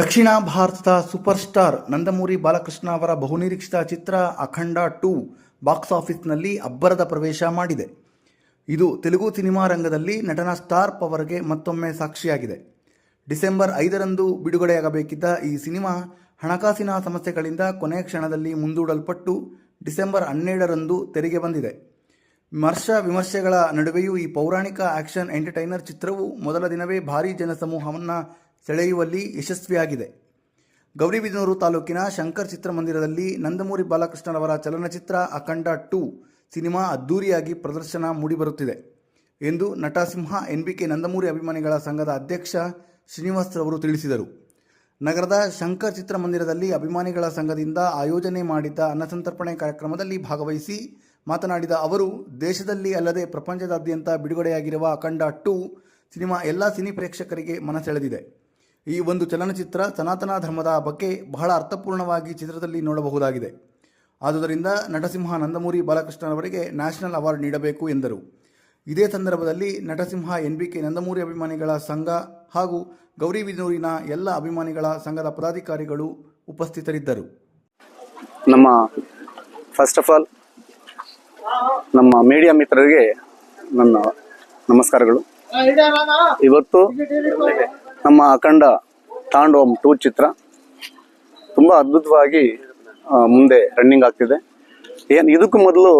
ದಕ್ಷಿಣ ಭಾರತದ super star Nandamuri Balakrishna ಅವರ ಬಹುನಿರೀಕ್ಷಿತ ಚಿತ್ರ ಅಖಂಡ ಟೂ ಬಾಕ್ಸ್ ಆಫೀಸ್ನಲ್ಲಿ ಅಬ್ಬರದ ಪ್ರವೇಶ ಮಾಡಿದೆ. ಇದು ತೆಲುಗು ಸಿನಿಮಾ ರಂಗದಲ್ಲಿ ನಟನ ಸ್ಟಾರ್ ಪವರ್ಗೆ ಮತ್ತೊಮ್ಮೆ ಸಾಕ್ಷಿಯಾಗಿದೆ. ಡಿಸೆಂಬರ್ ಐದರಂದು ಬಿಡುಗಡೆಯಾಗಬೇಕಿದ್ದ ಈ ಸಿನಿಮಾ ಹಣಕಾಸಿನ ಸಮಸ್ಯೆಗಳಿಂದ ಕೊನೆ ಕ್ಷಣದಲ್ಲಿ ಮುಂದೂಡಲ್ಪಟ್ಟು ಡಿಸೆಂಬರ್ ಹನ್ನೆರಡರಂದು ತೆರೆಗೆ ಬಂದಿದೆ. ವಿಮರ್ಶ ವಿಮರ್ಶೆಗಳ ನಡುವೆಯೂ ಈ ಪೌರಾಣಿಕ ಆಕ್ಷನ್ ಎಂಟರ್ಟೈನರ್ ಚಿತ್ರವು ಮೊದಲ ದಿನವೇ ಭಾರೀ ಜನಸಮೂಹವನ್ನು ಸೆಳೆಯುವಲ್ಲಿ ಯಶಸ್ವಿಯಾಗಿದೆ. ಗೌರಿಬಿದನೂರು ತಾಲೂಕಿನ ಶಂಕರ್ ಚಿತ್ರಮಂದಿರದಲ್ಲಿ ನಂದಮೂರಿ ಬಾಲಕೃಷ್ಣರವರ ಚಲನಚಿತ್ರ ಅಖಂಡ ಟು ಸಿನಿಮಾ ಅದ್ದೂರಿಯಾಗಿ ಪ್ರದರ್ಶನ ಮೂಡಿಬರುತ್ತಿದೆ. ಎಂದು ನಟಸಿಂಹ, ಎನ್ಬಿಕೆ ನಂದಮೂರಿ ಅಭಿಮಾನಿಗಳ ಸಂಘದ ಅಧ್ಯಕ್ಷ ಶ್ರೀನಿವಾಸ್ ರವರು ತಿಳಿಸಿದರು. ನಗರದ ಶಂಕರ್ ಚಿತ್ರಮಂದಿರದಲ್ಲಿ ಅಭಿಮಾನಿಗಳ ಸಂಘದಿಂದ ಆಯೋಜನೆ ಮಾಡಿದ್ದ ಅನ್ನಸಂತರ್ಪಣೆ ಕಾರ್ಯಕ್ರಮದಲ್ಲಿ ಭಾಗವಹಿಸಿ ಮಾತನಾಡಿದ ಅವರು, ದೇಶದಲ್ಲಿ ಅಲ್ಲದೆ ಪ್ರಪಂಚದಾದ್ಯಂತ ಬಿಡುಗಡೆಯಾಗಿರುವ ಅಖಂಡ ಟೂ ಸಿನಿಮಾ ಎಲ್ಲ ಸಿನಿ ಪ್ರೇಕ್ಷಕರಿಗೆ ಮನಸೆಳೆದಿದೆ. ಈ ಒಂದು ಚಲನಚಿತ್ರ ಸನಾತನ ಧರ್ಮದ ಬಗ್ಗೆ ಬಹಳ ಅರ್ಥಪೂರ್ಣವಾಗಿ ಚಿತ್ರದಲ್ಲಿ ನೋಡಬಹುದಾಗಿದೆ. ಆದುದರಿಂದ ನಟಸಿಂಹ ನಂದಮೂರಿ ಬಾಲಕೃಷ್ಣನವರಿಗೆ ನ್ಯಾಷನಲ್ ಅವಾರ್ಡ್ ನೀಡಬೇಕು ಎಂದರು. ಇದೇ ಸಂದರ್ಭದಲ್ಲಿ Natasimha N B K Nandamuri ಅಭಿಮಾನಿಗಳ ಸಂಘ ಹಾಗೂ ಗೌರಿಬಿದನೂರಿನ ಎಲ್ಲ ಅಭಿಮಾನಿಗಳ ಸಂಘದ ಪದಾಧಿಕಾರಿಗಳು ಉಪಸ್ಥಿತರಿದ್ದರು. ನಮ್ಮ ಫಸ್ಟ್ ಆಫ್ ಆಲ್ ನಮ್ಮ ಮೀಡಿಯಾ ಮಿತ್ರರಿಗೆ ನನ್ನ ನಮಸ್ಕಾರಗಳು. ಇವತ್ತು ನಮ್ಮ ಅಖಂಡ ತಾಂಡೋಮ್ ಟೂ ಚಿತ್ರ ತುಂಬ ಅದ್ಭುತವಾಗಿ ಮುಂದೆ ರನ್ನಿಂಗ್ ಆಗ್ತಿದೆ. ಏನು, ಇದಕ್ಕೂ ಮೊದಲು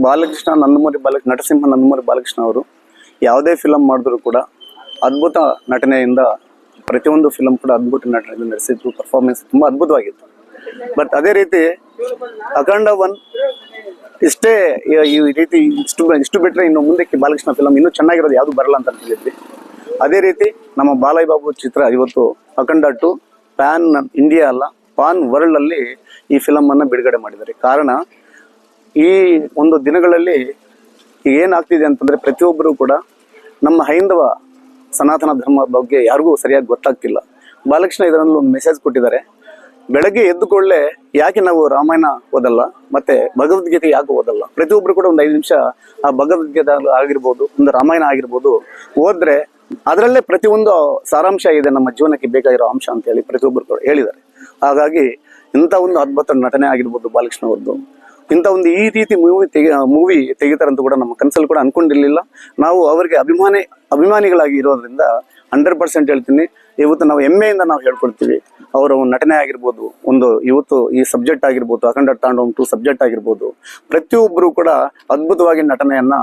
ಬಾಲಕೃಷ್ಣ ನಂದಮೂರಿ ಬಾಲ ನಟಸಿಂಹ ನಂದಮೂರಿ ಬಾಲಕೃಷ್ಣ ಅವರು ಯಾವುದೇ ಫಿಲಮ್ ಮಾಡಿದ್ರು ಕೂಡ ಅದ್ಭುತ ನಟನೆಯಿಂದ ಪ್ರತಿಯೊಂದು ಫಿಲಮ್ ಕೂಡ ಅದ್ಭುತ ನಟನೆಯಿಂದ ನಡೆಸಿದ್ರು. ಪರ್ಫಾರ್ಮೆನ್ಸ್ ತುಂಬ ಅದ್ಭುತವಾಗಿತ್ತು. ಬಟ್ ಅದೇ ರೀತಿ ಅಖಂಡ ಒನ್ ಇಷ್ಟೇ, ಈ- ರೀತಿ ಇಷ್ಟು ಇಷ್ಟು ಬಿಟ್ಟರೆ ಇನ್ನು ಮುಂದಕ್ಕೆ ಬಾಲಕೃಷ್ಣ ಫಿಲಮ್ ಇನ್ನೂ ಚೆನ್ನಾಗಿರೋದು ಯಾವುದು ಬರಲ್ಲ ಅಂತ ಅನ್ಕೊಂಡಿದ್ವಿ ಅದೇ ರೀತಿ ನಮ್ಮ ಬಾಲಯ್ಯ ಬಾಬು ಚಿತ್ರ ಇವತ್ತು ಅಖಂಡ ಟು ಪ್ಯಾನ್ ಇಂಡಿಯಾ ಅಲ್ಲ, ಪಾನ್ ವರ್ಲ್ಡ್ ಅಲ್ಲಿ ಈ ಫಿಲಮ್ ಅನ್ನ ಬಿಡುಗಡೆ ಮಾಡಿದ್ದಾರೆ. ಕಾರಣ, ಈ ಒಂದು ದಿನಗಳಲ್ಲಿ ಏನಾಗ್ತಿದೆ ಅಂತಂದ್ರೆ ಪ್ರತಿಯೊಬ್ಬರು ಕೂಡ ನಮ್ಮ ಹೈಂದವ ಸನಾತನ ಧರ್ಮ ಬಗ್ಗೆ ಯಾರಿಗೂ ಸರಿಯಾಗಿ ಗೊತ್ತಾಗ್ತಿಲ್ಲ. ಬಾಲಕೃಷ್ಣ ಇದರಲ್ಲಿ ಒಂದು ಮೆಸೇಜ್ ಕೊಟ್ಟಿದ್ದಾರೆ. ಬೆಳಗ್ಗೆ ಎದ್ದು ಯಾಕೆ ನಾವು ರಾಮಾಯಣ ಓದಲ್ಲ, ಮತ್ತೆ ಭಗವದ್ಗೀತೆ ಯಾಕೆ ಓದಲ್ಲ? ಪ್ರತಿಯೊಬ್ಬರು ಕೂಡ ಒಂದು ಐದು ನಿಮಿಷ ಆ ಭಗವದ್ಗೀತೆ ಆಗಿರ್ಬೋದು, ಒಂದು ರಾಮಾಯಣ ಆಗಿರ್ಬೋದು ಓದ್ರೆ ಅದರಲ್ಲೇ ಪ್ರತಿಯೊಂದು ಸಾರಾಂಶ ಇದೆ ನಮ್ಮ ಜೀವನಕ್ಕೆ ಬೇಕಾಗಿರೋ ಅಂಶ ಅಂತ ಹೇಳಿ ಪ್ರತಿಯೊಬ್ಬರು ಕೂಡ ಹೇಳಿದ್ದಾರೆ. ಹಾಗಾಗಿ ಇಂಥ ಒಂದು ಅದ್ಭುತ ನಟನೆ ಆಗಿರ್ಬೋದು ಬಾಲಕೃಷ್ಣ ಅವ್ರದ್ದು. ಇಂಥ ಒಂದು ಈ ರೀತಿ ಮೂವಿ ತೆಗೆ ಮೂವಿ ತೆಗಿತಾರಂತ ಕೂಡ ನಮ್ಮ ಕನಸಲ್ಲಿ ಕೂಡ ಅನ್ಕೊಂಡಿರ್ಲಿಲ್ಲ. ನಾವು ಅವರಿಗೆ ಅಭಿಮಾನಿ, ಅಭಿಮಾನಿಗಳಾಗಿ ಇರೋದ್ರಿಂದ ಹಂಡ್ರೆಡ್ ಪರ್ಸೆಂಟ್ ಹೇಳ್ತೀನಿ. ಇವತ್ತು ನಾವು ಹೆಮ್ಮೆಯಿಂದ ನಾವು ಹೇಳ್ಕೊಳ್ತೀವಿ. ಅವರ ಒಂದು ನಟನೆ ಆಗಿರ್ಬೋದು, ಒಂದು ಇವತ್ತು ಈ ಸಬ್ಜೆಕ್ಟ್ ಆಗಿರ್ಬೋದು, ಅಖಂಡ ತಾಂಡವಂ ಟು ಸಬ್ಜೆಕ್ಟ್ ಆಗಿರ್ಬೋದು. ಪ್ರತಿಯೊಬ್ಬರು ಕೂಡ ಅದ್ಭುತವಾಗಿ ನಟನೆಯನ್ನ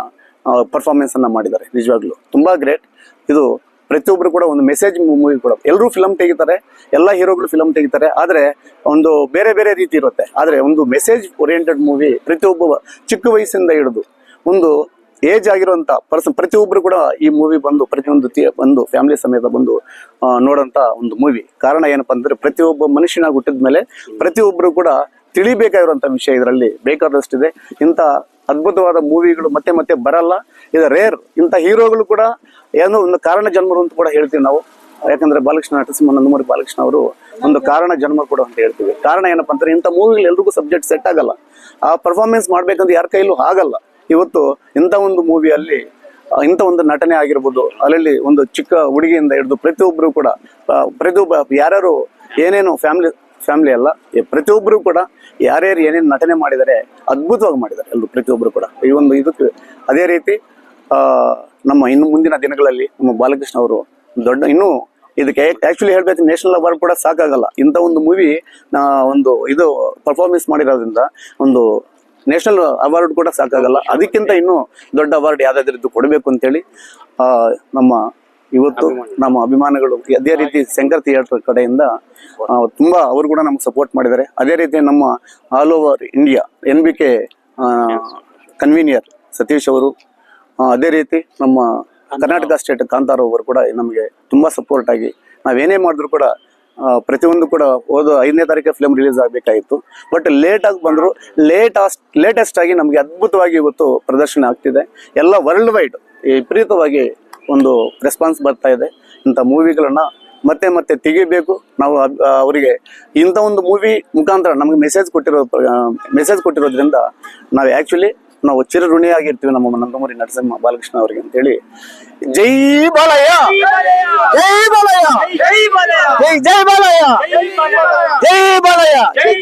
ಪರ್ಫಾರ್ಮೆನ್ಸ್ ಅನ್ನ ಮಾಡಿದ್ದಾರೆ, ನಿಜವಾಗ್ಲೂ. ತುಂಬಾ ಗ್ರೇಟ್ ಇದು ಪ್ರತಿಯೊಬ್ಬರು ಕೂಡ ಒಂದು ಮೆಸೇಜ್ ಮೂವಿ ಕೂಡ. ಎಲ್ಲರೂ ಫಿಲಮ್ ತೆಗಿತಾರೆ, ಎಲ್ಲ ಹೀರೋಗಳು ಫಿಲಮ್ ತೆಗಿತಾರೆ, ಆದರೆ ಒಂದು ಬೇರೆ ಬೇರೆ ರೀತಿ ಇರುತ್ತೆ. ಆದರೆ ಒಂದು ಮೆಸೇಜ್ ಓರಿಯೆಂಟೆಡ್ ಮೂವಿ ಪ್ರತಿಯೊಬ್ಬ ಚಿಕ್ಕ ವಯಸ್ಸಿಂದ ಹಿಡಿದು ಒಂದು ಏಜ್ ಆಗಿರುವಂತ ಪರ್ಸನ್ ಪ್ರತಿಯೊಬ್ಬರು ಕೂಡ ಈ ಮೂವಿ ಬಂದು, ಪ್ರತಿಯೊಂದು ಬಂದು ಫ್ಯಾಮಿಲಿ ಸಮೇತ ಬಂದು ನೋಡೋಂಥ ಒಂದು ಮೂವಿ ಕಾರಣ ಏನಪ್ಪಾ ಅಂದ್ರೆ ಪ್ರತಿಯೊಬ್ಬ ಮನುಷ್ಯನಾಗಿ ಹುಟ್ಟಿದ ಮೇಲೆ ಪ್ರತಿಯೊಬ್ಬರು ಕೂಡ ತಿಳಿಬೇಕಾಗಿರುವಂತ ವಿಷಯ ಇದರಲ್ಲಿ ಬೇಕಾದಷ್ಟಿದೆ. ಇಂಥ ಅದ್ಭುತವಾದ ಮೂವಿಗಳು ಮತ್ತೆ ಮತ್ತೆ ಬರಲ್ಲ. ಇದು ರೇರ್ ಇಂಥ ಹೀರೋಗಳು ಕೂಡ ಏನೋ ಒಂದು ಕಾರಣ ಜನ್ಮರು ಅಂತ ಕೂಡ ಹೇಳ್ತೀವಿ ನಾವು. ಯಾಕಂದ್ರೆ ಬಾಲಕೃಷ್ಣ ನಟಸಿಂಹ ನಂದಮೂರಿ ಬಾಲಕೃಷ್ಣ ಅವರು ಒಂದು ಕಾರಣ ಜನ್ಮ ಕೂಡ ಅಂತ ಹೇಳ್ತೀವಿ. ಕಾರಣ ಏನಪ್ಪಾ ಅಂದ್ರೆ ಇಂಥ ಮೂವಿಗಳು ಎಲ್ರಿಗೂ ಸಬ್ಜೆಕ್ಟ್ ಸೆಟ್ ಆಗಲ್ಲ. ಆ ಪರ್ಫಾರ್ಮೆನ್ಸ್ ಮಾಡ್ಬೇಕಂದ್ರೆ ಯಾರ ಕೈಲೂ ಆಗಲ್ಲ. ಇವತ್ತು ಇಂಥ ಒಂದು ಮೂವಿಯಲ್ಲಿ ಇಂಥ ಒಂದು ನಟನೆ ಆಗಿರ್ಬೋದು, ಅಲ್ಲಲ್ಲಿ ಒಂದು ಚಿಕ್ಕ ಹುಡುಗಿಯಿಂದ ಹಿಡಿದು ಪ್ರತಿಯೊಬ್ಬರು ಕೂಡ ಪ್ರತಿಯೊಬ್ಬ ಯಾರ್ಯಾರು ಏನೇನು ಫ್ಯಾಮಿಲಿ ಫ್ಯಾಮಿಲಿ ಅಲ್ಲ ಈ ಪ್ರತಿಯೊಬ್ಬರು ಕೂಡ ಯಾರ್ಯಾರು ಏನೇನು ನಟನೆ ಮಾಡಿದರೆ, ಅದ್ಭುತವಾಗಿ ಮಾಡಿದ್ದಾರೆ ಎಲ್ಲರೂ ಪ್ರತಿಯೊಬ್ಬರು ಕೂಡ. ಈ ಒಂದು ಇದಕ್ಕೆ ಅದೇ ರೀತಿ ನಮ್ಮ ಇನ್ನು ಮುಂದಿನ ದಿನಗಳಲ್ಲಿ ನಮ್ಮ ಬಾಲಕೃಷ್ಣ ಅವರು ದೊಡ್ಡ, ಇನ್ನೂ ಇದಕ್ಕೆ ಆ್ಯಕ್ಚುಲಿ ಹೇಳಬೇಕು ನ್ಯಾಷನಲ್ ಅವಾರ್ಡ್ ಕೂಡ ಸಾಕಾಗಲ್ಲ. ಇಂಥ ಒಂದು ಮೂವಿ ಒಂದು ಇದು ಪರ್ಫಾರ್ಮೆನ್ಸ್ ಮಾಡಿರೋದ್ರಿಂದ ಒಂದು ನ್ಯಾಷನಲ್ ಅವಾರ್ಡ್ ಕೂಡ ಸಾಕಾಗಲ್ಲ. ಅದಕ್ಕಿಂತ ಇನ್ನೂ ದೊಡ್ಡ ಅವಾರ್ಡ್ ಯಾವುದಾದ್ರಿದ್ದು ಕೊಡಬೇಕು ಅಂತೇಳಿ ನಮ್ಮ ಇವತ್ತು ನಮ್ಮ ಅಭಿಮಾನಿಗಳು ಅದೇ ರೀತಿ ಶಂಕರ್ ಥಿಯೇಟರ್ ಕಡೆಯಿಂದ ತುಂಬಾ ಅವರು ಕೂಡ ನಮ್ಗೆ ಸಪೋರ್ಟ್ ಮಾಡಿದ್ದಾರೆ. ಅದೇ ರೀತಿ ನಮ್ಮ all over India N B K convener Satish ಅವರು ಅದೇ ರೀತಿ ನಮ್ಮ ಕರ್ನಾಟಕ ಸ್ಟೇಟ್ ಕಾಂತಾರ ಅವರು ಕೂಡ ನಮಗೆ ತುಂಬಾ ಸಪೋರ್ಟ್ ಆಗಿ ನಾವೇನೇ ಮಾಡಿದ್ರು ಕೂಡ ಪ್ರತಿಯೊಂದು ಕೂಡ ಹೋದ ಐದನೇ ತಾರೀಕು ಫಿಲಮ್ ರಿಲೀಸ್ ಆಗಬೇಕಾಗಿತ್ತು. ಬಟ್ ಲೇಟ್ ಆಗಿ ಬಂದ್ರು ಲೇಟ್ ಲೇಟೆಸ್ಟ್ ಆಗಿ ನಮಗೆ ಅದ್ಭುತವಾಗಿ ಇವತ್ತು ಪ್ರದರ್ಶನ ಆಗ್ತಿದೆ. ಎಲ್ಲ ವರ್ಲ್ಡ್ ವೈಡ್ ವಿಪರೀತವಾಗಿ ಒಂದು ರೆಸ್ಪಾನ್ಸ್ ಬರ್ತಾ ಇದೆ. ಇಂಥ ಮೂವಿಗಳನ್ನ ಮತ್ತೆ ಮತ್ತೆ ತೆಗಿಬೇಕು. ನಾವು ಅವರಿಗೆ ಇಂಥ ಒಂದು ಮೂವಿ ಮುಖಾಂತರ ನಮಗೆ ಮೆಸೇಜ್ ಕೊಟ್ಟಿರೋ ಮೆಸೇಜ್ ಕೊಟ್ಟಿರೋದ್ರಿಂದ ನಾವು ಆ್ಯಕ್ಚುಲಿ ನಾವು ಚಿರಋಣಿಯಾಗಿರ್ತೀವಿ ನಮ್ಮ ನಂದಮೂರಿ ನರಸಿಂಹ ಬಾಲಕೃಷ್ಣ ಅವರಿಗೆ ಅಂತೇಳಿ. ಜೈ ಬಾಲಯ್ಯ! ಜೈ ಬಾಲಯ್ಯ! ಜೈ ಬಾಲಯ್ಯ! ಜೈ ಜೈ ಬಾಲಯ್ಯ! ಜೈ ಬಾಲಯ್ಯ! ಜೈ ಬಾಲಯ್ಯ!